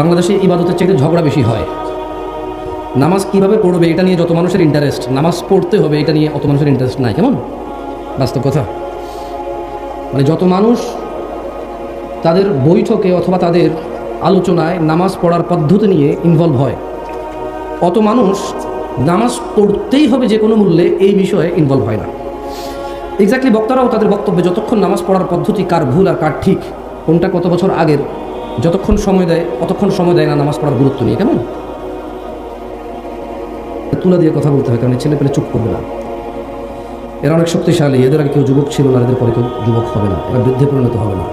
বাংলাদেশে ইবাদতের চাইতে ঝগড়া বেশি হয়। নামাজ কীভাবে পড়বে এটা নিয়ে যত মানুষের ইন্টারেস্ট নামাজ পড়তে হবে এটা নিয়ে অত মানুষের ইন্টারেস্ট নাই, কেমন? বাস্তব কথা। মানে যত মানুষ তাদের বৈঠকে অথবা তাদের আলোচনায় নামাজ পড়ার পদ্ধতি নিয়ে ইনভলভ হয়, অত মানুষ নামাজ পড়তেই হবে যে কোনো মূল্যে এই বিষয়ে ইনভলভ হয় না। এক্স্যাক্টলি বক্তারাও তাদের বক্তব্যে যতক্ষণ নামাজ পড়ার পদ্ধতি কার ভুল আর কার ঠিক, কোনটা কত বছর আগের যতক্ষণ সময় দেয়, অতক্ষণ সময় দেয় না নামাজ পড়ার গুরুত্ব নিয়ে, কেমন? তুলা দিয়ে কথা বলতে হয়, কারণ ছেলে পেলে চুপ করবে না। এরা অনেক শক্তিশালী, এদের আগে কেউ যুবক ছিল না এদের পরে কেউ যুবক হবে না, এরা বৃদ্ধে পরিণত হবে না।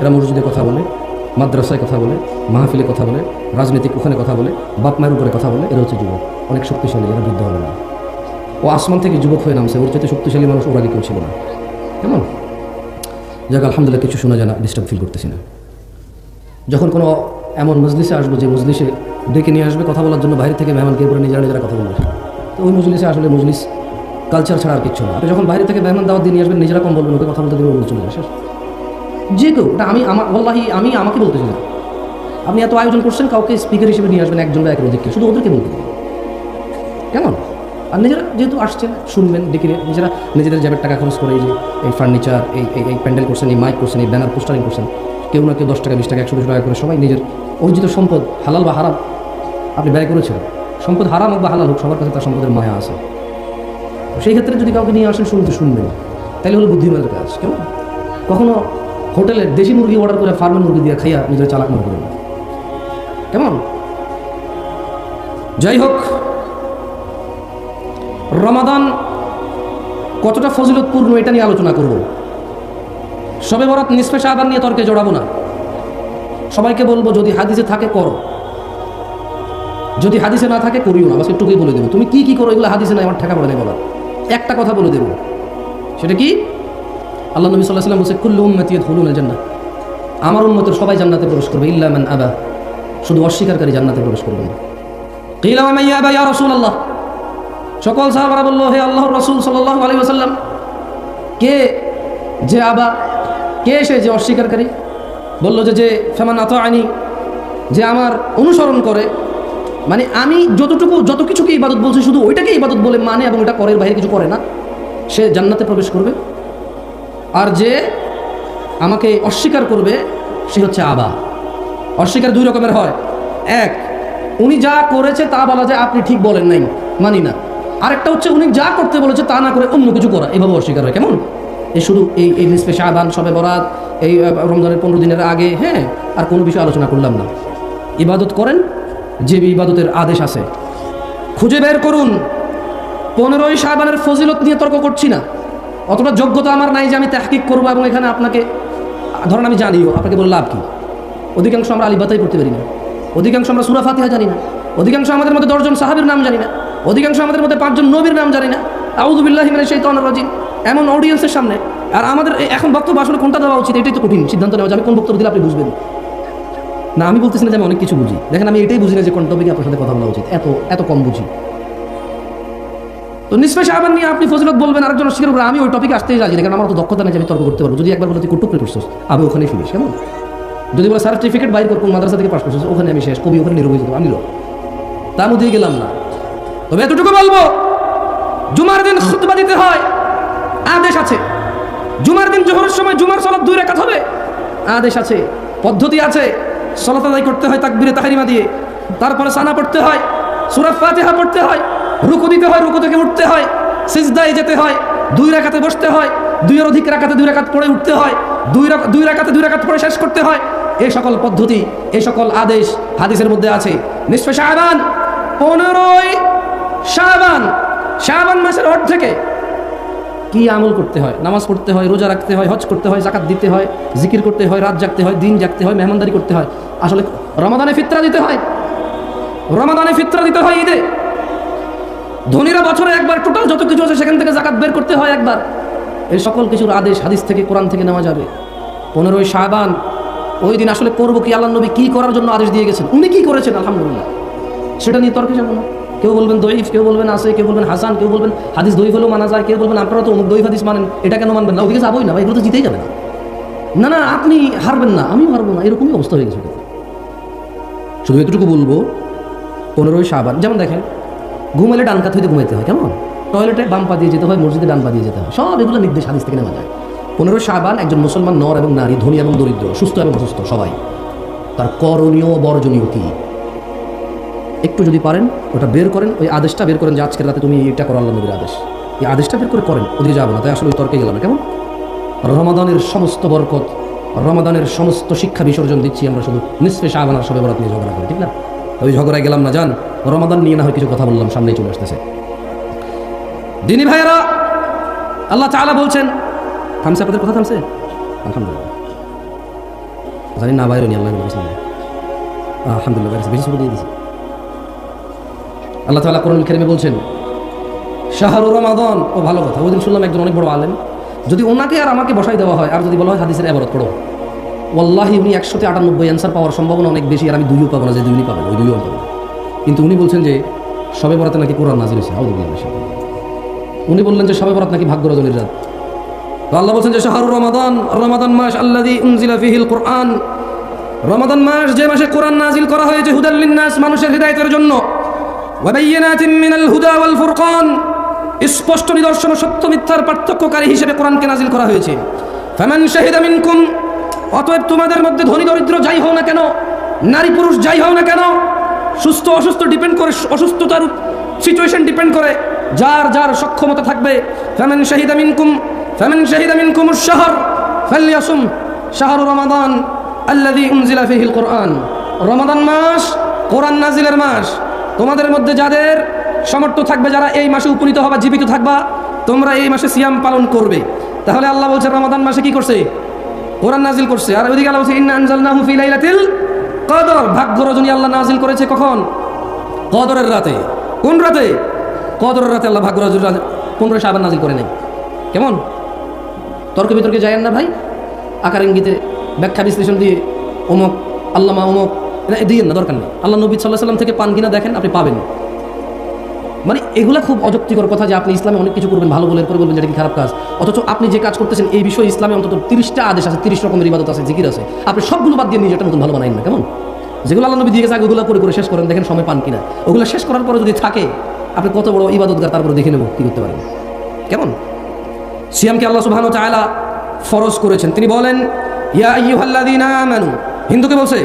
এরা মসজিদে কথা বলে, মাদ্রাসায় কথা বলে, মাহফিলে কথা বলে, রাজনৈতিক ওখানে কথা বলে, বাপ মায়ের উপরে কথা বলে, এরা হচ্ছে যুবক, অনেক শক্তিশালী, এরা বৃদ্ধ হবে না। ও আসমান থেকে যুবক হয়ে নামছে, ওর চাইতে শক্তিশালী মানুষ ওর আগে কেউ ছিল না। কেমন? যাক, আলহামদুলিল্লাহ, কিছু শোনা যায় না ডিস্টার্ব ফিল করতেছি না। যখন কোনো এমন মজলিসে আসব যে মজলিসে ডেকে নিয়ে আসবে, কথা বলার জন্য বাইরে থেকে মেহমানকে উপরে নিজেরা নিজেরা কথা বলবে। তো ওই মজলিসে আসলে মজলিস কালচার ছাড়া আর কিছু না। যখন বাইরে থেকে মেহমান দাওয়াত দিয়ে নিয়ে আসবেন, নিজেরা কম বলবেন, ওকে কথা বলতে দেবেন চলে শেষ। যে কেউ, ওটা আমি, আমার বল্লাহি আমি আমাকে বলতে না। আপনি এত আয়োজন করছেন, কাউকে স্পিকার হিসেবে নিয়ে আসবেন, একজন বা এক অধিককে শুধু ওদেরকে বলতে কেমন? আর নিজেরা যেহেতু আসছেন, শুনবেন নিয়ে- নিজেরা নিজেদের জ্যাবের টাকা খরচ করে, এই এই ফার্নিচার এই- এই প্যান্ডেল করছেন, এই মাইক করছেন, এই ব্যানার পোস্টারিং করছেন কেউ না কেউ দশ টাকা, বিশ টাকা, একশো, দুশো টাকা করে সবাই নিজের অর্জিত সম্পদ, হালাল বা হারাম, আপনি ব্যয় করেছেন। সম্পদ হারাম হোক বা হালাল হোক, সবার কাছে তার সম্পদের মায়া আছে। সেই ক্ষেত্রে যদি কাউকে নিয়ে আসেন শুনতে শুনবেন। তাহলে হলো বুদ্ধিমানের কাজ। কেমন কখনো হোটেলে দেশি মুরগি অর্ডার করে ফার্মের মুরগি দিয়ে খাইয়া নিজের চালাক মনে করবেন। কেমন? যাই হোক, রমাদান কতটা ফজিলতপূর্ণ এটা নিয়ে আলোচনা করব। সবে বরাত নিসফে সাহাবার নিয়ে তর্কে জড়াবো না। সবাইকে বলব, যদি হাদিসে থাকে, করো। যদি হাদিসে না থাকে, করিও না। বাস একটুকুই বলে দেবো। তুমি কি কি করো, এগুলো হাদিসে নাই, আমার ঠেকা পড়ে নেই একটা কথা বলে দেবো। সেটা কি? আল্লাহ নবী সাল্লাহ সাল্লাম বলছে, কুল্লু উম্মতি ধুলুন জান্নাত আমার উন্মতের সবাই জান্নাতে প্রবেশ করবে, ইল্লা মান আবা। শুধু অস্বীকারী জান্নাতে প্রবেশ করবে না। ইয়া রাসূলুল্লাহ? সকল সাহাবারা বলল, হে আল্লাহ রসুল সাল্লাহ আলাইহি ওয়াসাল্লাম, কে যে আবা কে সে যে অস্বীকারী? বলল যে যে, ফেমান আত আইনি যে আমার অনুসরণ করে। মানে আমি যতটুকু, যত কিছুকে ইবাদত বলছি, শুধু ওইটাকে ইবাদত বলে মানে এবং ওটা করে বাইরে কিছু করে না। সে জান্নাতে প্রবেশ করবে। আর যে আমাকে অস্বীকার করবে, সে হচ্ছে আবা। অস্বীকার দুই রকমের হয়। এক, উনি যা করেছে তা বলা যায় আপনি ঠিক বলেন নাই, মানি না। আরেকটা হচ্ছে, উনি যা করতে বলেছে তা না করে অন্য কিছু করা। এভাবে অস্বীকার হয়। কেমন? এই শুধু এই এই নিসপে শাহবান সবে বরাত, এই রমজানের পনেরো দিনের আগে হ্যাঁ আর কোনো বিষয় আলোচনা করলাম না। ইবাদত করেন, যে ইবাদতের আদেশ আছে। খুঁজে বের করুন। পনেরোই শাহবানের ফজিলত নিয়ে তর্ক করছি না। অতটা যোগ্যতা আমার নাই যে আমি তাহকিক করব এবং এখানে আপনাকে, ধরেন আমি জানিও, আপনাকে বলে লাভ কি? অধিকাংশ আমরা আলিবাতাই পড়তে পারি না। অধিকাংশ আমরা সুরা ফাতিহা জানি না। অধিকাংশ আমাদের মধ্যে দশজন সাহাবের নাম জানি না। অধিকাংশ আমাদের মধ্যে পাঁচজন নবীর নাম জানি না। আউদুবিল্লাহ মানে সেই তনরাজিম এমন অডিয়েন্সের সামনে, আর আমাদের এখন বক্তব্য আসলে কোনটা দেওয়া উচিত, এটাই তো কঠিন সিদ্ধান্ত নেওয়া আমি কোন বক্তব্য দিলে আপনি বুঝবেন। না, আমি বলতেছি না যে আমি অনেক কিছু বুঝি। দেখেন, আমি এটাই বুঝি না যে কোন টপিকে আপনার সাথে কথা বলা উচিত। এত এত কম বুঝি। তো নিসফে সাহাবান নিয়ে আপনি ফজিলত বলবেন, আরেকজন অস্বীকার করবেন, আমি ওই টপিকে আসতেই রাজি না, কারণ আমার তো দক্ষতা নেই যে আমি তর্ক করতে পারব। যদি একবার বলে তুই কুটুকরে করছিস, আমি ওখানেই ফিনিস কেমন? যদি বলে সার্টিফিকেট বাইর করব মাদ্রাসা থেকে পাস করছিস, ওখানে আমি শেষ, কবি ওখানে নিরবই যেত আমি লোক তার মধ্যেই গেলাম না। তবে এতটুকু বলব, জুমার দিন খুতবা দিতে হয়। আদেশ আছে। জুমার দিন জোহরের সময় জুমার সলাৎ দুই রেখাত হবে। আদেশ আছে, পদ্ধতি আছে। সলাত আদায় করতে হয় তাকবিরে তাহারিমা দিয়ে। তারপরে সানা পড়তে হয়, সুরা ফাতিহা পড়তে হয়, রুকু দিতে হয়, রুকু থেকে উঠতে হয়, সিজদায় যেতে হয়, দুই রাকাতে বসতে হয়, দুইয়ের অধিক রাকাতে দুই রাকাত পড়ে উঠতে হয়, দুই দুই রাকাতে দুই রাকাত পড়ে শেষ করতে হয়। এই সকল পদ্ধতি এই সকল আদেশ হাদিসের মধ্যে আছে। নিশ্চয় শাহবান পনেরোই শাহবান শাহবান মাসের অর্ধেকে কি আমল করতে হয়? নামাজ পড়তে হয়, রোজা রাখতে হয়, হজ করতে হয় জাকাত দিতে হয়, জিকির করতে হয়, রাত জাগতে হয়, দিন জাগতে হয়, মেহমানদারি করতে হয়। আসলে রমাদানে ফিতরা দিতে হয়। রমাদানে ফিতরা দিতে হয় ঈদে। ধনীরা বছরে একবার টোটাল যত কিছু আছে সেখান থেকে জাকাত বের করতে হয় একবার। এই সকল কিছুর আদেশ হাদিস থেকে, কোরআন থেকে নেওয়া যাবে। পনেরোই শাহবান ওই দিন আসলে করব কি? আল্লাহ নবী কী করার জন্য আদেশ দিয়ে গেছেন? উনি কী করেছেন? আলহামদুলিল্লাহ। সেটা নিয়ে তর্কে যাব না কেউ বলবেন দইফ কেউ বলবেন আসে কেউ বলবেন হাসান, কেউ বলবেন হাদিস দইফ হলেও মানা যায়, কেউ বলবেন আপনারা তো অমুক দইফ হাদিস মানেন, এটা কেন মানবেন না? ওদিকে যাবোই না এগুলো তো জিতেই যাবে না। না না, আপনি হারবেন না, আমিও হারবো না, এরকমই অবস্থা হয়ে গেছে শুধু এতটুকু বলব, পনেরোই সাবান যেমন দেখেন ঘুমালে ডান কাত হইতে ঘুমাইতে হয়, কেমন? টয়লেটে বাম পা দিয়ে যেতে হয়, মসজিদে ডান পা দিয়ে যেতে হয়, সব এগুলো নির্দেশ হাদিস থেকে নেওয়া যায়। পনেরোই সাবান একজন মুসলমান নর এবং নারী, ধনী এবং দরিদ্র, সুস্থ এবং অসুস্থ, সবাই। তার করণীয় বর্জনীয় কি? একটু যদি পারেন, ওটা বের করেন, ওই আদেশটা বের করেন যে আজকের রাতে তুমি এটা করো আল্লাহ নবীর আদেশ। এই আদেশটা বের করে করেন, ওদিকে যাব না, তাই আসলে ওই তর্কে গেলাম। না কেমন? রমাদানের সমস্ত বরকত, রমাদানের সমস্ত শিক্ষা বিসর্জন দিচ্ছি আমরা শুধু নিঃস্পে শাহবানার সবে বরাত নিয়ে ঝগড়া করি, ঠিক না? ওই ঝগড়ায় গেলাম না যান রমাদান নিয়ে না হয় কিছু কথা বললাম, সামনেই চলে আসতেছে। দিনী ভাইয়েরা, আল্লাহ তাআলা বলছেন, থামছে আপনাদের কথা, থামছে? আলহামদুলিল্লাহ। জানি না, বাইরে নি আল্লাহ আলহামদুলিল্লাহ বেশি শুরু দিয়ে দিয়েছি। আল্লাহ তাআলা কোরআন কারিমে বলছেন, শাহরু রমাদন। ও ভালো কথা, ওই দিন শুনলাম একজন অনেক বড় আলেম। যদি ওনাকে আর আমাকে বসাই দেওয়া হয়, আর যদি বলা হয় হাদিসের এবারত পড়ো। ওয়াল্লাহি উনি একশোতে আটানব্বই অ্যান্সার পাওয়ার সম্ভাবনা অনেক বেশি, আর আমি দুইও পাবো না, যে দুইনি পাবেন ওই দুইও পাবো। কিন্তু উনি বলছেন যে, সবে বরাতে নাকি কোরআন নাজিল হয়েছে? আউদুল্লাহ উনি বললেন যে, সবে বরাত নাকি ভাগ্য রজনীর রাত। তো আল্লাহ বলছেন যে, শাহরু রমাদান রমাদান মাস আল্লাদি উনজিলা ফিহিল কোরআন। রমাদান মাস যে মাসে কোরআন নাজিল করা হয়েছে হুদাল্লিন নাস মানুষের হৃদায়তের জন্য। মিনাল হুদা স্পষ্ট নিদর্শন সত্য মিথ্যার পার্থক্যকারী হিসেবে কোরআনকে নাজিল করা হয়েছে। অতএব তোমাদের মধ্যে ধনী দরিদ্র যাই হও না কেন, নারী পুরুষ যাই হও না কেন, সুস্থ অসুস্থ ডিপেন্ড করে, অসুস্থতার সিচুয়েশন ডিপেন্ড করে, যার যার সক্ষমতা থাকবে। ফামান শাহিদা মিনকুম, ফামান শাহিদা মিনকুম শাহর ফালইয়াসুম শাহরু রমাদান আল্লাযী উনজিলা ফীহিল কোরআন। রমাদান মাস কোরআন নাজিলের মাস। তোমাদের মধ্যে যাদের সামর্থ্য থাকবে, যারা এই মাসে উপনীত হবা, জীবিত থাকবা, তোমরা এই মাসে সিয়াম পালন করবে। তাহলে আল্লাহ বলছে, রমাদান মাসে কি করছে? কোরআন নাজিল করছে। আর ওইদিকে আল্লাহ বলছে, ইন্না আনজালনাহু ফি লাইলাতিল কদর। ভাগ্য রজনী আল্লাহ নাজিল করেছে কখন? কদরের রাতে। কোন রাতে? কদরের রাতে আল্লাহ ভাগ্য রজনী পনেরো সাবান নাজিল করে নেই। কেমন? তর্ক বিতর্কে যায় না ভাই? আকার ইঙ্গিতে ব্যাখ্যা বিশ্লেষণ দিয়ে অমুক, আল্লামা অমুক দিয়ে না, দরকার নেই। আল্লাহ নবী সাল্লাহ সাল্লাম থেকে পান কিনা দেখেন, আপনি পাবেন। মানে এগুলা খুব অযৌক্তিকর কথা যে আপনি ইসলামে অনেক কিছু করবেন, ভালো বলে পরে বলবেন যেটা কি খারাপ কাজ। অথচ আপনি যে কাজ করতেছেন, এই বিষয়ে ইসলামে অন্তত তিরিশটা আদেশ আছে, তিরিশ রকমের ইবাদত আছে, জিকির আছে। আপনি সবগুলো বাদ দিয়ে নিজেটা নতুন ভালো বানাইন না, কেমন? যেগুলো আল্লাহ নবী দিয়ে গেছে ওগুলো করে করে শেষ করেন, দেখেন সময় পান কিনা। ওগুলো শেষ করার পরে যদি থাকে, আপনি কত বড় ইবাদতগার, তারপরে দেখে নেব কি করতে পারেন। কেমন? সিয়ামকে আল্লাহ সুবহান তাআলা ফরজ করেছেন। তিনি বলেন, ইয়া আমানু। হিন্দুকে বলছে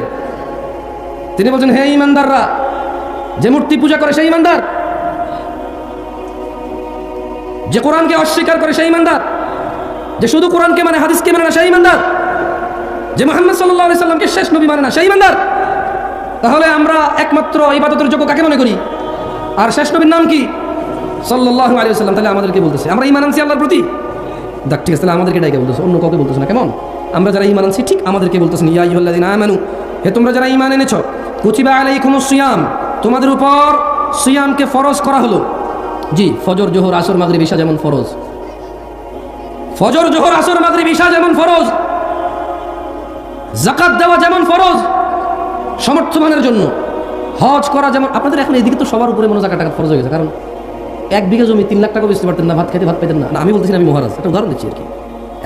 তিনি বলছেন, হে ইমানদাররা, যে মূর্তি পূজা করে সেই ইমানদার। যে কোরআনকে অস্বীকার করে সেই ইমানদার। যে শুধু কোরআনকে মানে হাদিসকে মানে না, সেই ইমানদার। যে মোহাম্মদ সাল্লাহ সাল্লামকে শেষ নবী মানে না, সেই ইমানদার। তাহলে আমরা একমাত্র ইবাদতের যোগ্য কাকে মনে করি? আর শেষ নবীর নাম কি? সাল্লাহ আলী সাল্লাম তাহলে আমাদেরকে বলতেছে, আমরা ইমান আনছি আল্লাহর প্রতি? দেখ, ঠিক আছে, তাহলে আমাদেরকে ডাইকে বলতেছে? অন্য কাউকে বলতেছে না, কেমন? আমরা যারা ইমান আনছি, ঠিক আমাদেরকে বলতেছেন ইয়া ইহল্লাদিন আমানু হে তোমরা যারা ইমান এনেছ কুচিবা আলাইকুমুস সিয়াম। তোমাদের উপর সিয়ামকে ফরজ করা হলো। জি, ফজর, জোহর, আসর, মাগরিব বিশা যেমন ফরজ। ফজর, জোহর, আসর, মাগরিব বিশা যেমন ফরজ। জাকাত দেওয়া যেমন ফরজ। সমর্থমানের জন্য। হজ করা যেমন আপনাদের এখন এদিকে তো সবার উপরে মনে জায়গা টাকা ফরজ হয়ে গেছে। কারণ এক বিঘা জমি তিন লাখ টাকা বেচতে পারতেন না, ভাত খেতে ভাত পেতেন না। আমি বলতেছি আমি মহারাজ, একটা উদাহরণ দিচ্ছি আর কি।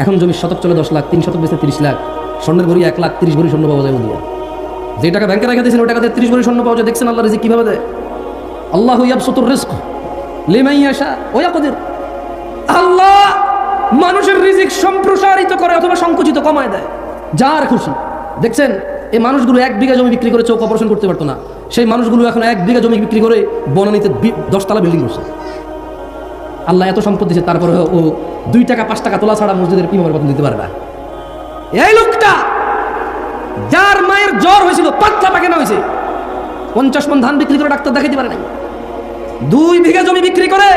এখন জমির শতক চলে দশ লাখ, তিন শতক বেচতে তিরিশ লাখ, স্বর্ণের ভরি এক লাখ, তিরিশ ভরি স্বর্ণ পাওয়া যায় যে টাকা ব্যাংকে রেখে দিয়েছেন, ওই টাকা দিয়ে তিরিশ ভরি স্বর্ণ পাওয়া যায়। দেখছেন আল্লাহ রিজিক কীভাবে দেয়? আল্লাহ ইয়াবসুতুর রিজক। লিমান ইয়াশা ওয়া আল্লাহ মানুষের রিজিক সম্প্রসারিত করে অথবা সংকুচিত কমায় দেয়। যার খুশি। দেখছেন, এই মানুষগুলো এক বিঘা জমি বিক্রি করে চোখ অপারেশন করতে পারতো না। সেই মানুষগুলো এখন এক বিঘা জমি বিক্রি করে বনানীতে দশতলা বিল্ডিং করছে। আল্লাহ এত সম্পদ দিয়েছে তারপরে ও দুই টাকা, পাঁচ টাকা তোলা ছাড়া মসজিদের পিমামের বেতন দিতে পারে না। এই লোকটা মায়ের জ্বর হয়েছিল পাতলা পাকে না হয়েছে। পঞ্চাশ মন ধান বিক্রি করে ডাক্তার দেখাইতে পারে নাই। দুই বিঘা জমি বিক্রি করে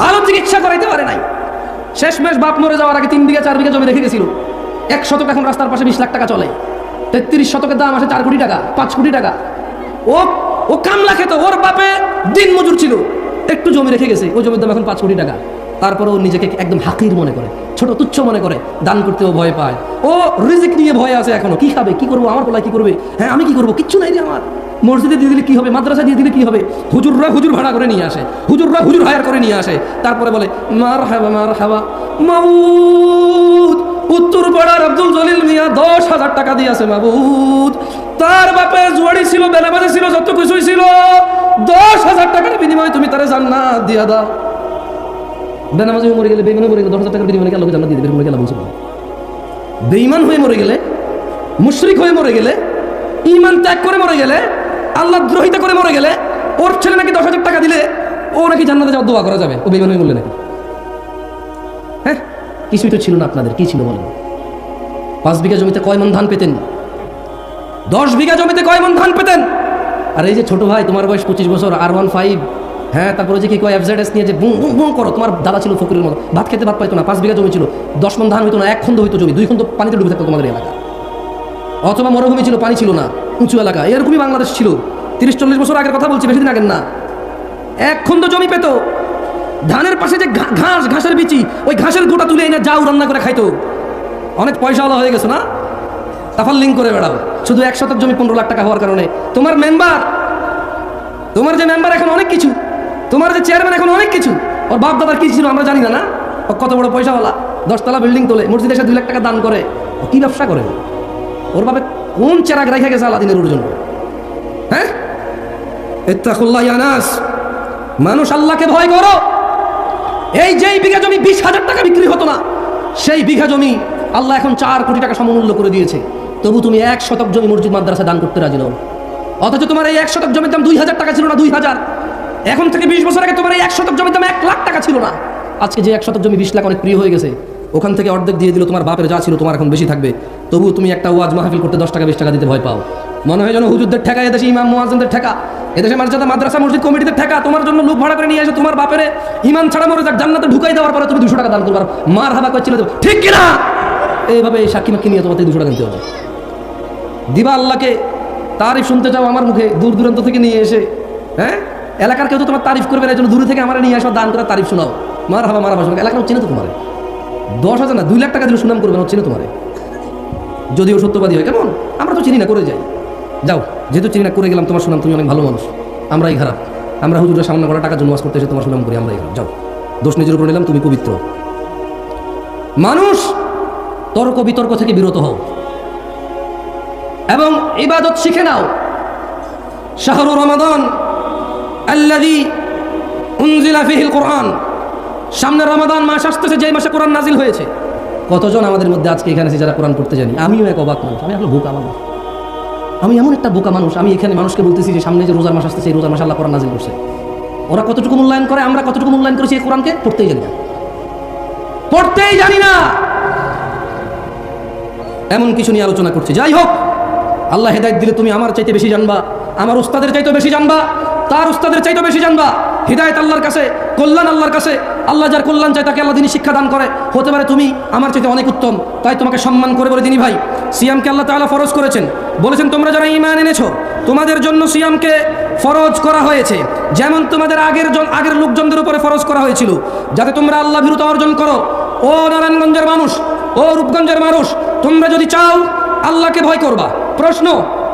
ভালো চিকিৎসা করাইতে পারে নাই। শেষমেশ বাপ মরে যাওয়ার আগে তিন বিঘা, চার বিঘা জমি রেখে গেছিল। এক শতক এখন রাস্তার পাশে বিশ লাখ টাকা চলে। তেত্রিশ শতকের দাম আসে চার কোটি টাকা, পাঁচ কোটি টাকা। ও ও কামলা খেত, ওর বাপে দিন মজুর ছিল। একটু জমি রেখে গেছে ওই জমির দাম এখন পাঁচ কোটি টাকা। তারপরে ও নিজেকে একদম হাকির মনে করে, ছোট তুচ্ছ মনে করে, দান করতেও ভয় পায়। ও রিজিক নিয়ে ভয় আছে এখনও, কি খাবে, কি করব, আমার পোলায় কি করবে? হ্যাঁ আমি কি করব? কিচ্ছু নাই রে আমার। মসজিদে দিয়ে দিলে কি হবে, মাদ্রাসা দিয়ে দিলে কি হবে? হুজুররা হুজুর ভাড়া করে নিয়ে আসে, হুজুররা হুজুর হায়ার করে নিয়ে আসে। তারপরে বলে মার হাবা মার হাবা মাউদ উত্তর পাড়ার আব্দুল জলিল মিয়া দশ হাজার টাকা দিয়েছে মাবুদ। তার বাপে জুয়ারি ছিল বেলাবাজি ছিল, যত কিছুই ছিল, দশ হাজার টাকার বিনিময়ে তুমি তারে জান্নাত দিয়া দাও। বেনামাজি হয়ে মরে গেলে বেইমানে মরে গেলে, দশ হাজার বিনিময়ে আল্লাহকে জান্নাত দিয়ে দেবে মরে গেলে বলছিল বেইমান হয়ে মরে গেলে, মুশরিক হয়ে মরে গেলে ইমান ত্যাগ করে মরে গেলে, আল্লাহ দ্রোহিতা করে মরে গেলে, ওর ছেলে নাকি দশ হাজার টাকা দিলে, ও নাকি জান্নাতে যাওয়ার দোয়া করা যাবে, ও বেইমান হয়ে মরলে নাকি? হ্যাঁ? কিছুই তো ছিল না আপনাদের, কি ছিল বলেন? পাঁচ বিঘা জমিতে কয় মন ধান পেতেন? দশ বিঘা জমিতে কয় মন ধান পেতেন? আর এই যে ছোট ভাই, তোমার বয়স পঁচিশ বছর, আর ওয়ান ফাইভ হ্যাঁ তারপরে যে কি কয় এফজেডএস নিয়ে যে বুম বুম বুম করো, তোমার দাদা ছিল ফকিরের মতো। ভাত খেতে ভাত পাইতো না, পাঁচ বিঘা জমি ছিল, দশ মন ধান হইতো না, এক খন্ড হইতো জমি, দুই খন্ড পানিতে ডুবে থাকতো তোমাদের এলাকা। অথবা মরুভূমি ছিল, পানি ছিল না, উঁচু এলাকা, এরকমই বাংলাদেশ ছিল। তিরিশ, চল্লিশ বছর আগের কথা বলছি, বেশি দিন আগের না। এক খন্ড জমি পেতো। ধানের পাশে যে ঘাস, ঘাসের বিচি, ওই ঘাসের গোটা তুলে এনে যাও রান্না করে খাইতো। অনেক পয়সাওয়ালা হয়ে গেছে না? তাফাল লিঙ্ক করে বেড়াও। শুধু এক শতক জমি পনেরো লাখ টাকা হওয়ার কারণে। তোমার মেম্বার তোমার যে মেম্বার এখন অনেক কিছু। তোমার যে চেয়ারম্যান এখন অনেক কিছু, ওর বাপ দাদার কি ছিল আমরা জানি না না? ও কত বড় পয়সাওয়ালা, দশতলা বিল্ডিং তোলে মসজিদে এসে দুই লাখ টাকা দান করে। ও কি ব্যবসা করে? ওর বাপে কোন চেরাগ রেখে গেছে আলাদিনের ওর জন্য হ্যাঁ? ইত্তাকুল্লাহ ইয়ানাস মানুষ আল্লাহকে ভয় করো। এই যেই বিঘা জমি বিশ হাজার টাকা বিক্রি হতো না, সেই বিঘা জমি আল্লাহ এখন চার কোটি টাকা সমমূল্য করে দিয়েছে। তবু তুমি এক শতক জমি মসজিদ মাদ্রাসা দান করতে রাজি নও। অথচ তোমার এই এক শতক জমির দাম দুই হাজার টাকা ছিল না, দুই হাজার। এখন থেকে বিশ বছর আগে তোমার এই এক শতক জমির দাম এক লাখ টাকা ছিল না। আজকে যে এক শতক জমি বিশ লাখ অনেক প্রিয় হয়ে গেছে, ওখান থেকে অর্ধেক দিয়ে দিল তোমার বাপের, যা ছিল তোমার এখন বেশি থাকবে। তবু তুমি একটা ওয়াজ মাহফিল করতে দশ টাকা, বিশ টাকা দিতে ভয় পাও। মনে হয় যেন হুজুরদের ঠেকা, এদেশে ইমাম মোয়াজনদের ঠেকা, এদেশে মার্জাদা মাদ্রাসা মসজিদ কমিটিদের ঠেকা, তোমার জন্য লোক ভাড়া করে নিয়ে এসে তোমার বাপের ইমান ছাড়া মরে যাক, জান্নাতে ঢুকাই দেওয়ার পরে তুমি দুশো টাকা দান করবার মার হাবা করছিল ঠিক কিনা? এইভাবে এই সাক্ষী মাক্ষী নিয়ে তোমাকে দুশো টাকা দিতে হবে। দিবা আল্লাহকে, তারিফ শুনতে চাও আমার মুখে, দূর দূরান্ত থেকে নিয়ে এসে হ্যাঁ? এলাকার কেউ তো তোমার তারিফ করবে না জন্য দূরে থেকে আমার নিয়ে আসো, দান করে তারিফ শোনাও। মার হাবা, মারা ভাষা এলাকার চেনে তো তোমার। দশ হাজার না, দুই লাখ টাকা দিলে সুনাম করবে না চেনে তোমার। যদিও সত্যবাদী হয়, কেমন? আমরা তো চিনি না, করে যাই। যাও, যেহেতু চিনি না, করে গেলাম, তোমার সুনাম, তুমি অনেক ভালো মানুষ। আমরাই খারাপ। আমরা হুজুরের সামনে করা টাকা জন্ম করতে এসে তোমার সুনাম করি, আমরাই খারাপ। যাও, দোষ নিজের উপর নিলাম, তুমি পবিত্র। মানুষ, তর্ক বিতর্ক থেকে বিরত হও। এবং ইবাদত শিখে নাও। শাহরু রমাদান কোরআন। সামনে রমাদান মাস আসতেছে, যেই মাসে কোরআন নাজিল হয়েছে। কতজন আমাদের মধ্যে আজকে এখানে এসে যারা কোরআন পড়তে জানি? আমিও এক অবাক মানুষ, আমি আসলে বোকা মানুষ। আমি এমন একটা বোকা মানুষ, আমি এখানে মানুষকে বলতেছি যে সামনে যে রোজার মাস আসতেছে রোজার মাস আল্লাহ কোরআন নাজিল করছে। ওরা কতটুকু মূল্যায়ন করে, আমরা কতটুকু মূল্যায়ন করেছি এই কোরআনকে? পড়তেই জানি না। পড়তেই জানি না! এমন কিছু নিয়ে আলোচনা করছি। যাই হোক, আল্লাহ হেদায়ত দিলে তুমি আমার চাইতে বেশি জানবা, আমার উস্তাদের চাইতে বেশি জানবা। তার উস্তাদের চাইতে বেশি জানবা। হৃদায়ত আল্লাহর কাছে, কল্যাণ আল্লাহর কাছে। আল্লাহ যার কল্যাণ চাই তাকে আল্লাহ তিনি শিক্ষা দান করে। হতে পারে তুমি আমার চাইতে অনেক উত্তম, তাই তোমাকে সম্মান করে বলে তিনি ভাই। সিয়ামকে আল্লাহ তাআলা ফরজ করেছেন। বলেছেন, তোমরা যারা ইমান এনেছো, তোমাদের জন্য সিয়ামকে ফরজ করা হয়েছে। যেমন তোমাদের আগের জন, আগের লোকজনদের উপরে ফরজ করা হয়েছিল। যাতে তোমরা আল্লাহ ভীরুতা অর্জন করো। ও নারায়ণগঞ্জের মানুষ, ও রূপগঞ্জের মানুষ, তোমরা যদি চাও আল্লাহকে ভয় করবা। প্রশ্ন,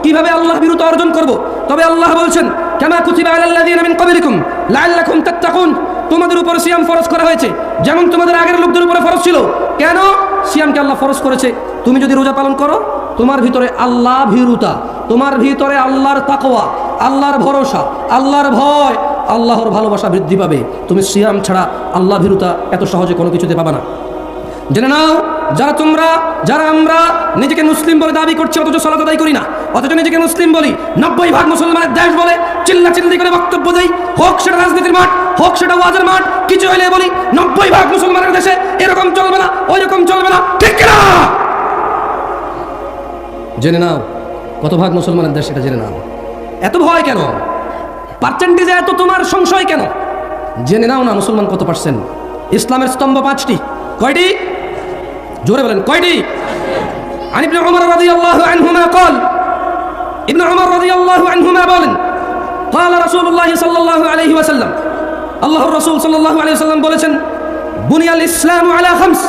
কীভাবে আল্লাহ বিরুদ্ধ অর্জন করব? তবে আল্লাহ বলছেন কেমা কুতিবা আলাল্লাযীনা মিন ক্বাবলিকুম, লাআল্লাকুম তাত্তাকুন। তোমাদের উপর সিয়াম ফরজ করা হয়েছে। যেমন তোমাদের আগের লোকদের উপরে ফরজ ছিল। কেন? সিয়ামকে আল্লাহ ফরজ করেছে। তুমি যদি রোজা পালন করো, তোমার ভিতরে আল্লাহ ভীরুতা। তোমার ভিতরে আল্লাহর তাকওয়া, আল্লাহর ভরসা, আল্লাহর ভয়, আল্লাহর ভালোবাসা বৃদ্ধি পাবে। তুমি সিয়াম ছাড়া আল্লাহ ভীরুতা এত সহজে কোনো কিছুতে পাবা না। জেনে নাও যারা তোমরা, যারা আমরা নিজেকে মুসলিম বলে দাবি করছি, অথচ সলাত আদায় করি না, অথচ নিজেকে মুসলিম বলি, নব্বই ভাগ মুসলমানের দেশ বলে চিল্লা চিল্লি করে বক্তব্য দেই, হোক সেটা রাজনীতির মাঠ, হোক সেটা ওয়াজের মাঠ, কিছু হলে বলি, নব্বই ভাগ মুসলমানের দেশে এরকম চলবে না ওই রকম চলবে না, ঠিক না জেনে নাও, কত ভাগ মুসলমানের দেশ সেটা জেনে নাও। এত ভয় কেন? পার্সেন্টেজে এত তোমার সংশয় কেন? জেনে নাও না মুসলমান কত পার্সেন্ট ইসলামের স্তম্ভ পাঁচটি। কয়টি? জোরে বলেন কয়টি عن ابن عمر رضي الله عنهما قال ابن عمر رضي الله عنهما বলেন قال رسول الله صلى الله عليه وسلم আল্লাহর রাসূল সাল্লাল্লাহু আলাইহি ওয়াসাল্লাম বলেছেন বুনিয়াল ইসলাম আলা খামস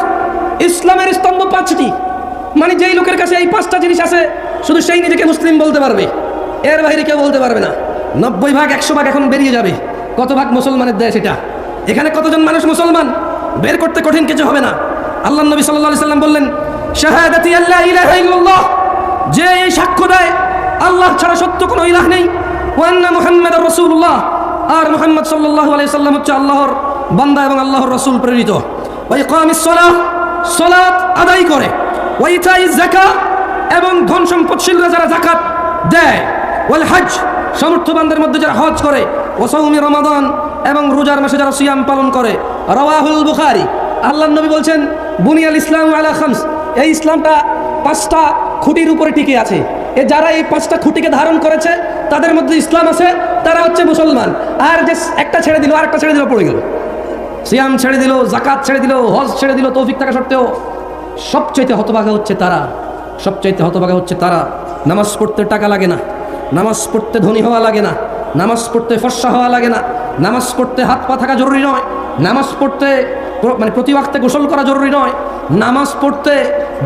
ইসলামের স্তম্ভ পাঁচটি মানে যেই লোকের কাছে এই পাঁচটা জিনিস আছে শুধু সেই নিজেকে মুসলিম বলতে পারবে এর বাইরে কেউ বলতে পারবে না নব্বই ভাগ একশো ভাগ এখন বেরিয়ে যাবে কত ভাগ মুসলমানের দেশ এটা এখানে কতজন মানুষ মুসলমান বের করতে কঠিন কিছু হবে না আল্লাহ নবী সাল্লাহ সাল্লাম বললেন, শাহাদাতি আল্লাহ ইলাহা ইল্লাল্লাহ। যে এই সাক্ষ্য দেয়, আল্লাহ ছাড়া সত্য কোনো ইলাহ নেই। ওয়ান্না মুহাম্মাদুর রাসূলুল্লাহ। আর মুহাম্মদ সাল্লাল্লাহু আলাইহি সাল্লাম হচ্ছে আল্লাহর বান্দা এবং আল্লাহর রাসূল প্রেরিত। ওয়া ইকামিস সালাহ সালাত আদায় করে। ওয়া ইতাইজ যাকাত এবং ধন সম্পদশীলরা যারা যাকাত দেয়। ওয়াল হজ সমর্থবানদের মধ্যে যারা হজ করে। ওসৌমি রমাদান এবং রোজার মাসে যারা সিয়াম পালন করে। রওয়াহুল বুখারি। আল্লাহ নবী বলছেন বুনিয়াল ইসলাম আলা খামস। এই ইসলামটা পাঁচটা খুঁটির উপরে টিকে আছে। এ যারা এই পাঁচটা খুঁটিকে ধারণ করেছে, তাদের মধ্যে ইসলাম আছে, তারা হচ্ছে মুসলমান। আর যে একটা ছেড়ে দিল আর একটা ছেড়ে দিল পড়ে গেল। সিয়াম ছেড়ে দিল জাকাত ছেড়ে দিল, হজ ছেড়ে দিল, তৌফিক থাকা সত্ত্বেও সবচাইতে হতভাগা হচ্ছে তারা। সবচাইতে হতভাগা হচ্ছে তারা। নামাজ পড়তে টাকা লাগে না। নামাজ পড়তে ধনী হওয়া লাগে না। নামাজ পড়তে ফর্সা হওয়া লাগে না। নামাজ পড়তে হাত পা থাকা জরুরি নয়। নামাজ পড়তে মানে প্রতি ওয়াক্তে গোসল করা জরুরি নয়। নামাজ পড়তে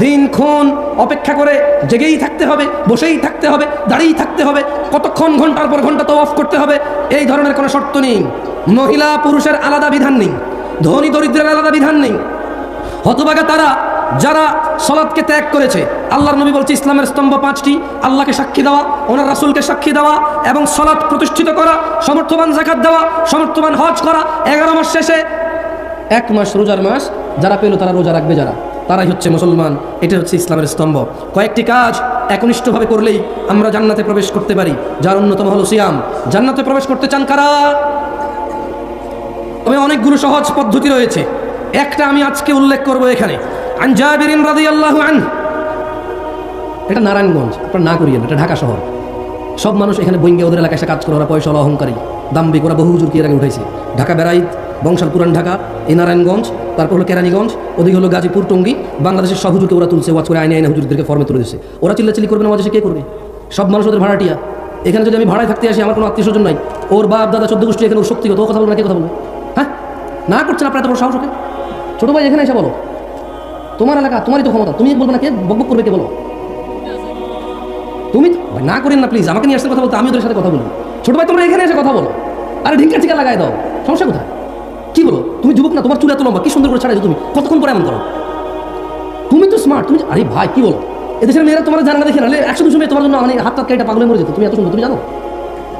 দিনক্ষণ অপেক্ষা করে জেগেই থাকতে হবে, বসেই থাকতে হবে, দাঁড়িয়েই থাকতে হবে, কতক্ষণ ঘণ্টার পর ঘণ্টা তো অফ করতে হবে, এই ধরনের কোনো শর্ত নেই। মহিলা পুরুষের আলাদা বিধান নেই, ধনী দরিদ্রের আলাদা বিধান নেই। হতবাগা তারা, যারা সলাদকে ত্যাগ করেছে, আল্লাহর নবী বলছে ইসলামের স্তম্ভ পাঁচটি, আল্লাহকে সাক্ষী দেওয়া, ওনার রাসুলকে সাক্ষী দেওয়া, এবং সলাদ প্রতিষ্ঠিত করা, সমর্থবান জাকাত দেওয়া, সমর্থবান হজ করা, এগারো মাস শেষে এক মাস রোজার মাস যারা পেল তারা রোজা রাখবে যারা। তারাই হচ্ছে মুসলমান। এটা হচ্ছে ইসলামের স্তম্ভ। কয়েকটি কাজ একনিষ্ঠভাবে করলেই আমরা জান্নাতে প্রবেশ করতে পারি, যার অন্যতম হলো সিয়াম। জান্নাতে প্রবেশ করতে চান কারা? তবে অনেকগুলো সহজ পদ্ধতি রয়েছে। একটা আমি আজকে উল্লেখ করব এখানে। এটা নারায়ণগঞ্জ, আপনার না করিয়েন, এটা ঢাকা শহর। সব মানুষ এখানে বইঙ্গে ওদের এলাকায় কাজ করে, ওরা পয়সা অহংকারী। দাম্বিক ওরা বহু হুজুর কি এর আগে উঠেছে ঢাকা বেড়াইত বংশাল পুরান ঢাকা এই নারায়ণগঞ্জ, তারপর হলো কেরানীগঞ্জ, ওদিকে হলো গাজীপুর, টঙ্গী, বাংলাদেশের সব হুজুরকে ওরা তুলছে ওয়াজ করে আইনে আইনে হুজুরদেরকে ফর্মে তুলে দিচ্ছে ওরা চিল্লাচিল্লি করবে না ওয়াজ কে করবে? সব মানুষ ওদের ভাড়াটিয়া। এখানে যদি আমি ভাড়ায় থাকতে আসি, আমার কোনো আত্মীয় স্বজন নাই। ওর বাপ, দাদা, চোদ্দ গোষ্ঠী, এখানে ওর শক্তিগত ও কথা বলবে না, কে কথা বলবে? হ্যাঁ? না করছেন আপনার এত বড় সাহস ওকে? ছোটো ভাই, এখানে এসে বলো। তোমার এলাকা, তোমারই তো ক্ষমতা। তুমি বলবে না, কে বকবক করবে, কে বলো? তুমি না করেন না প্লিজ আমাকে নিয়ে আসতে কথা বলতে আমি ওদের সাথে কথা বলি। ছোটো ভাই, তোমরা এখানে এসে কথা বলো। আরে ঢিঙ্কা টিকা লাগাই দাও। সমস্যা কোথায়? কি বলো? তুমি যুবক না, তোমার চুল এত লম্বা, কি সুন্দর করে ছাড়াইছো তুমি? কতক্ষণ পরে এমন করো? তুমি তো স্মার্ট তুমি আরে ভাই, কি বলো? এদেশের মেয়েরা তোমার জানা দেখে না একশো দুশো মেয়ে তোমার জন্য মানে হাত হাত কেটে পাগলে মরে যেত, তুমি এত সুন্দর, তুমি জানো?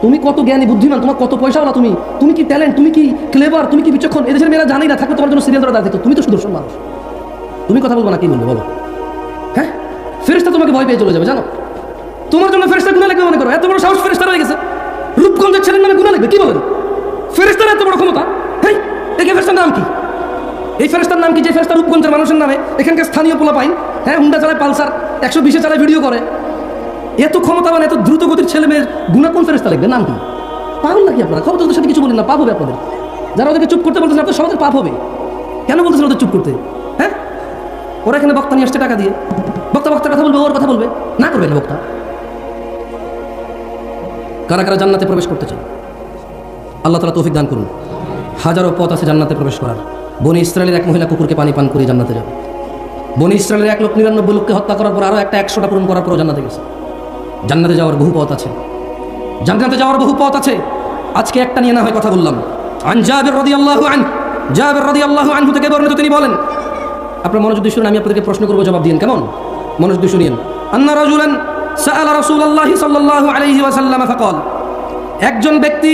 তুমি কত জ্ঞানী, বুদ্ধিমান, তোমার কত পয়সাওয়ালা তুমি? তুমি কি ট্যালেন্ট তুমি কি ক্লেভার তুমি কি বিচক্ষণ? এদেশের মেয়েরা জানি না থাকবে তোমার জন্য সিরিয়াল ধরা দাঁড়িয়ে তুমি তো সুদর্শন মানুষ। তুমি কথা বলব না, কি বলবে, বলো? হ্যাঁ? ফেরেস্তা তোমাকে ভয় পেয়ে চলে যাবে, জানো? তোমার জন্য ফেরেস্তা গুণা লিখবে মনে করো, এত বড় সাহস ফেরেস্তা রয়ে গেছে। রূপগঞ্জের ছেলের নামে গুণা লিখবে, কি বলেন? ফেরেস্তার এত বড় ক্ষমতা, হেই! এই ফেরেস্তার নাম কি? এই ফেরেস্তার নাম কি যে ফেরেস্তা রূপগঞ্জের মানুষের নামে? এখানকার স্থানীয় পোলা পাইন হ্যাঁ হুন্ডা চালায় পালসার, একশো বিশে চালায় ভিডিও করে। এত ক্ষমতাবান, এত দ্রুত গতির ছেলে মেয়ের গুণা কোন ফেরেস্তা লিখবে, নাম কি? পাগল নাকি আপনারা? খবর তোদের সাথে কিছু বলেন না, পাপ হবে আপনাদের। যারা ওদেরকে চুপ করতে বলতেছেন আপনার সমাজের পাপ হবে। কেন বলতেছেন ওদের চুপ করতে? হ্যাঁ? ওরা এখানে বক্তা নিয়ে আসছে টাকা দিয়ে। বক্তা বক্তার কথা বলবে, ওর কথা বলবে। না করবে না বক্তা। কারা কারা জান্নাতে প্রবেশ করতে চান আল্লাহ তালা তৌফিক দান করুন। হাজারো পথ আছে জান্নাতে প্রবেশ করার। বনি ইসরায়েলের এক মহিলা কুকুরকে পানি পান করে জান্নাতে যাবে। বনি ইসরায়েলের এক লোক নিরানব্বই লোককে হত্যা করার পর আরও একটা একশোটা পূরণ করার পরও জান্নাতে গেছে। জান্নাতে যাওয়ার বহু পথ আছে। জান্নাতে যাওয়ার বহু পথ আছে। আজকে একটা নিয়ে না হয় কথা বললাম। আন জাবের রাদিয়াল্লাহু আন জাবের রাদিয়াল্লাহু আনহু থেকে বর্ণিত তিনি বলেন, আপনার মনোযোগ দিয়ে শুনুন, আমি আপনাদেরকে প্রশ্ন করব, জবাব দিন কেমন? মনোযোগ দিয়ে শুনিয়েন। আন্না রাজুলান সাআলা রাসূলুল্লাহি সাল্লাল্লাহু আলাইহি ওয়াসাল্লাম একজন ব্যক্তি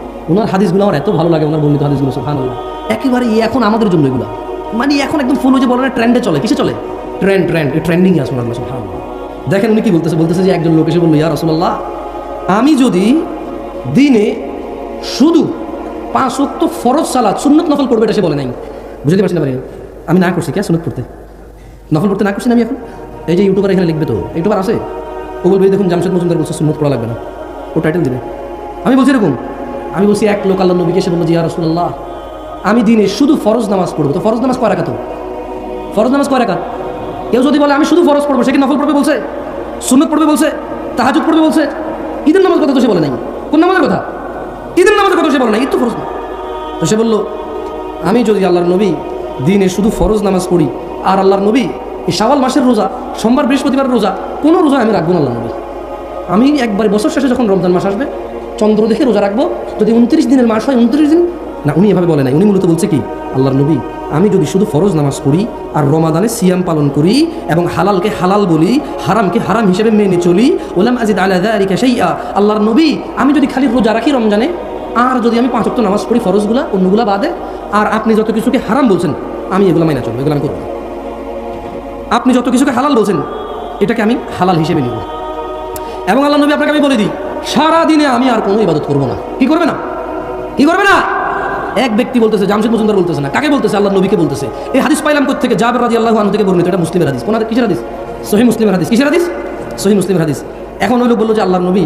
ওনার হাদিসগুলো আমার এত ভালো লাগে, ওনার বর্ণিত হাদিসগুলো, সুবহানাল্লাহ। একেবারে এখন আমাদের জন্য এগুলো। মানে এখন একদম ফুল যে বলে ট্রেন্ডে চলে। কিসে চলে? ট্রেন্ড ট্রেন্ড ট্রেন্ডিং আছে ওনার সুবহানাল্লাহ। দেখেন উনি কি বলতেছে বলতেছে যে একজন লোক এসে বলল, ইয়া রাসূলুল্লাহ, আমি যদি দিনে শুধু পাঁচ ওয়াক্ত ফরজ সালাত, সুন্নত নফল পড়বে এটা সে বলে নাই। বুঝতে পারছি না ভাই, আমি না করছি কে সুন্নত পড়তে? নফল পড়তে না করছি না আমি এখন? এই যে ইউটিউবার এখানে লিখবে তো, ইউটিউবার আছে? ও বলবে দেখুন জামশেদ মজুমদার বলছে সুন্নত পড়া লাগবে না। ও টাইটেল দিবে। আমি বলছি, এরকম আমি বলছি, এক লোক আল্লাহ নবীকে এসে বলল যে ইয়া আমি দিনে শুধু ফরজ নামাজ পড়ব। তো ফরজ নামাজ কয় রাখাত ফরজ নামাজ কয় রাখাত কেউ যদি বলে, আমি শুধু ফরজ পড়ব, সে কি নফল পড়বে বলছে? সুন্নত পড়বে বলছে? তাহাজুদ পড়বে বলছে? ঈদের নামাজ কথা তো সে বলে নাই। কোন নামাজের কথা? ঈদের নামাজের কথা সে বলে নাই, ঈদ তো ফরজ না। তো সে বলল, আমি যদি আল্লাহর নবী দিনে শুধু ফরজ নামাজ পড়ি, আর আল্লাহর নবী এই শাওয়াল মাসের রোজা, সোমবার বৃহস্পতিবার রোজা, কোনো রোজা আমি রাখব না আল্লাহ নবী আমি একবার বছর শেষে যখন রমজান মাস আসবে চন্দ্র দেখে রোজা রাখব? যদি উনত্রিশ দিনের মাস হয়, উনত্রিশ দিন? না, উনি এভাবে বলে নাই। উনি মূলত বলছে কি, আল্লাহর নবী, আমি যদি শুধু ফরজ নামাজ পড়ি আর রমাদানে সিয়াম পালন করি এবং হালালকে হালাল বলি, হারামকে হারাম হিসেবে মেনে চলি ওলাম আজিদ আলাদা আরিকা সেই আল্লাহর নবী, আমি যদি খালি রোজা রাখি রমজানে, আর যদি আমি পাঁচ ওয়াক্ত নামাজ পড়ি ফরজগুলা, অন্যগুলা বাদে, আর আপনি যত কিছুকে হারাম বলছেন, আমি এগুলো মাইনা চলবো, এগুলো আমি করব আপনি যত কিছুকে হালাল বলছেন, এটাকে আমি হালাল হিসেবে নিব। এবং আল্লাহ নবী আপনাকে আমি বলে দিই সারা দিনে আমি আর কোনো ইবাদত করব না। কি করবে না? কি করবে না? এক ব্যক্তি বলতেছে, জামশেদ মজুমদার বলতেছে না। কাকে বলতেছে? আল্লাহ নবীকে বলতেছে। এই হাদিস পাইলাম থেকে জাবের রাজি আল্লাহ থেকে বর্ণিত। এটা মুসলিমের হাদিস। কোন? কিসের হাদিস? সহি মুসলিমের হাদিস। কিসের হাদিস? সহি মুসলিমের হাদিস। এখন ওই লোক বলল যে আল্লাহ নবী,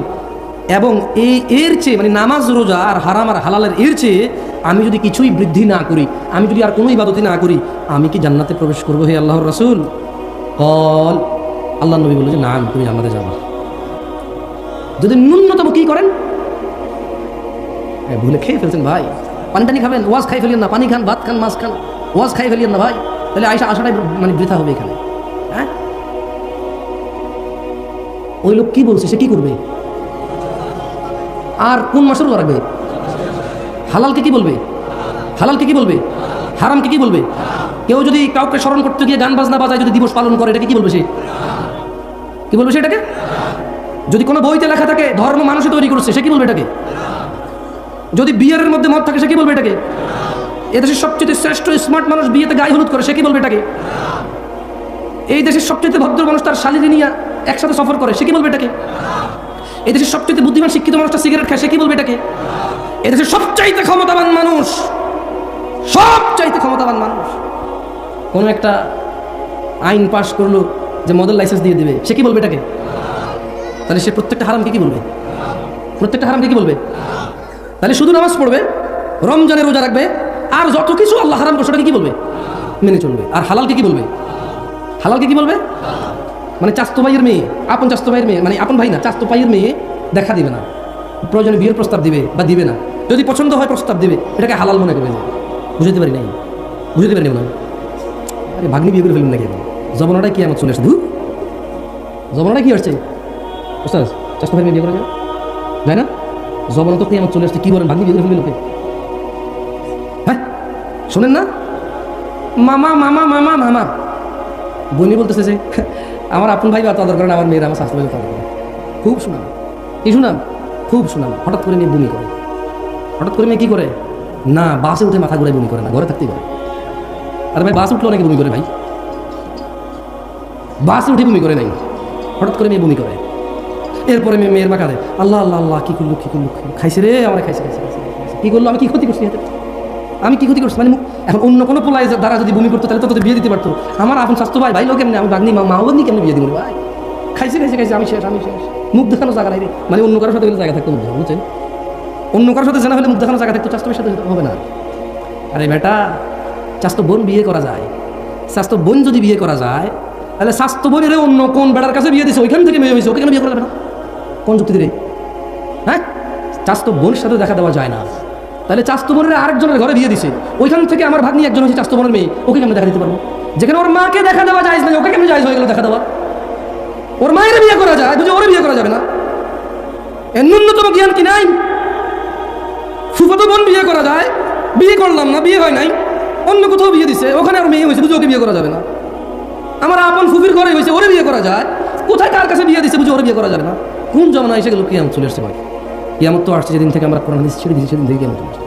এবং এই এর চেয়ে মানে নামাজ, রোজা আর হারাম আর হালালের এর চেয়ে আমি যদি কিছুই বৃদ্ধি না করি, আমি যদি আর কোনো ইবাদতি না করি, আমি কি জান্নাতে প্রবেশ করব হে আল্লাহর রাসূল? কল। আল্লাহ নবী বলল যে, না, আমি তুমি জান্নাতে যাবা যদি ন্যূনতম কি করেন? ভুলে খেয়ে ফেলছেন ভাই। পানি টানি খাবেন, ওয়াজ খাই ফেলিয়েন না। পানি খান, ভাত খান, মাছ খান, ওয়াজ খাই ফেলিয়েন না ভাই। তাহলে আইসা আসাটাই মানে বৃথা হবে এখানে। হ্যাঁ? ওই লোক কি বলছে? সে কি করবে? আর কোন মাসের রোজা রাখবে হালালকে কি বলবে? হালালকে কি বলবে? হারামকে কি বলবে? কেউ যদি কাউকে স্মরণ করতে গিয়ে গান বাজনা বাজায় যদি দিবস পালন করে, এটাকে কি বলবে সে? কি বলবে সেটাকে যদি কোনো বইতে লেখা থাকে, ধর্ম মানুষে তৈরি করছে, সে কি বলবে এটাকে? যদি বিয়ের মধ্যে মত থাকে, সে কি বলবে এটাকে? এদেশের সবচেয়ে শ্রেষ্ঠ স্মার্ট মানুষ বিয়েতে গায়ে হলুদ করে, সে কি বলবে এটাকে? এই দেশের সবচেয়ে ভদ্র মানুষ তার শালিনী নিয়ে একসাথে সফর করে, সে কি বলবে এটাকে? এই দেশের সবচেয়ে বুদ্ধিমান, শিক্ষিত মানুষটা সিগারেট খায়, সে কি বলবে এটাকে? এদেশের সবচাইতে ক্ষমতাবান মানুষ, সবচাইতে ক্ষমতাবান মানুষ। কোনো একটা আইন পাশ করল যে মডেল লাইসেন্স দিয়ে দেবে, সে কি বলবে এটাকে? তাহলে সে প্রত্যেকটা হারামকে কি বলবে? প্রত্যেকটা হারামকে কি বলবে? তাহলে শুধু নামাজ পড়বে, রমজানে রোজা রাখবে, আর যত কিছু আল্লাহ হারাম করছে ওটাকে কি বলবে? মেনে চলবে। আর হালালকে কি বলবে? হালালকে কি বলবে? মানে চাস্তো ভাইয়ের মেয়ে, আপন চাস্তো ভাইয়ের মেয়ে মানে আপন ভাই না, চাস্তো ভাইয়ের মেয়ে দেখা দিবে না। প্রয়োজনে বিয়ের প্রস্তাব দিবে বা দিবে না। যদি পছন্দ হয় প্রস্তাব দিবে, এটাকে হালাল মনে করবে বুঝতে পারি নাই? বুঝতে পারি না আরে ভাগ্নি বিয়ে করে ফেলবেন নাকি জবনাটাই কি আমার চলে আসছে? ধুর। জবনাটা কি আসছে? ওস্তাদ চাস্তো ভাই বিয়ে করা যায় যায় না? জবনা তো আমার চলে আসছে, কি বলেন, ভাগ্নি বিয়ে করে লোকে? হ্যাঁ? শোনেন না? মামা মামা মামা মামা। বনি বলতেছে যে, আমার আপন ভাই বা তাদের করেন আমার মেয়েরা আমার স্বাস্থ্য ভাই তাদের খুব শুনাম কি শুনাম খুব শুনাম হঠাৎ করে মেয়ে বমি করে। হঠাৎ করে মেয়ে কী করে? না, বাসে উঠে মাথা ঘুরে বমি করে না, ঘরে থাকতেই করে আরে ভাই, বাসে উঠলে অনেকে বমি করে ভাই। বাসে উঠে বমি করে নাই। হঠাৎ করে মেয়ে বমি করে। এরপরে মেয়ে মেয়ের মাকা দেয় আল্লাহ আল্লাহ আল্লাহ, কী করল কী করল, খাইছে রে, আমার খাইছে খাইছে খাইছে। কী করল, আমি কী ক্ষতি করছি হাতে আমি কি ক্ষতি করছি? মানে মু- এখন অন্য কোনো পোলাই দ্বারা যদি বমি করতো, তাহলে তো বিয়ে দিতে পারতো। আমার আপন স্বাস্থ্য ভাই ভাই লোক কেমনি? আমি বাগনি মা মাওনি কেমনি বিয়ে দিব ভাই? খাইছে খাইছে খাইছে, আমি শেষ আমি শেষ। মুখ দেখানো জায়গা নাই রে। মানে অন্য কারোর সাথে জায়গা থাকতো মুখ বুঝছেন? অন্য কারোর সাথে জানা হলে মুখ দেখানো জায়গা থাকতো, স্বাস্থ্যের সাথে হবে না। আরে বেটা, স্বাস্থ্য বোন বিয়ে করা যায়। স্বাস্থ্য বোন যদি বিয়ে করা যায়, তাহলে স্বাস্থ্য বোনের অন্য কোন বেড়ার কাছে বিয়ে দিছে? ওইখান থেকে মেয়ে হয়েছে, ওকে কেন বিয়ে করা যাবে না? কোন যুক্তি রে হ্যাঁ? চাস্তো বোনের সাথে দেখা দেওয়া যায় না। তাহলে চাস্তো বোনের আরেকজনের ঘরে বিয়ে দিছে। ওইখান থেকে আমার ভাগ্নি একজন হচ্ছে চাস্তো বোনের মেয়ে। ওকে কেমন দেখা দিতে পারব? যেখানে ওর মাকে দেখা দেওয়া যায় না ওকে কেমন যায় হয়ে গেল দেখা দেওয়া? ওর মায়ের বিয়ে করা যায় বুঝে ওরে বিয়ে করা যাবে না। এর ন্যূনতম জ্ঞান কি নাই? ফুফাতো বোন বিয়ে করা যায়। বিয়ে করলাম না, বিয়ে হয় নাই। অন্য কোথাও বিয়ে দিছে, ওখানে আর মেয়ে হয়েছে বুঝে ওকে বিয়ে করা যাবে না। আমার আপন ফুফির ঘরে হয়েছে ওরে বিয়ে করা যায়। কোথায় কার কাছে বিয়ে দিছে বুঝে ওরে বিয়ে করা যাবে না। কোন জমানা এসে গেল কিয়ামত চলে আসছে ভাই কিয়ামত তো আসছে যেদিন থেকে আমরা কোরআন ছেড়ে দিয়েছি, সেদিন থেকে কিয়ামত চলে আসছে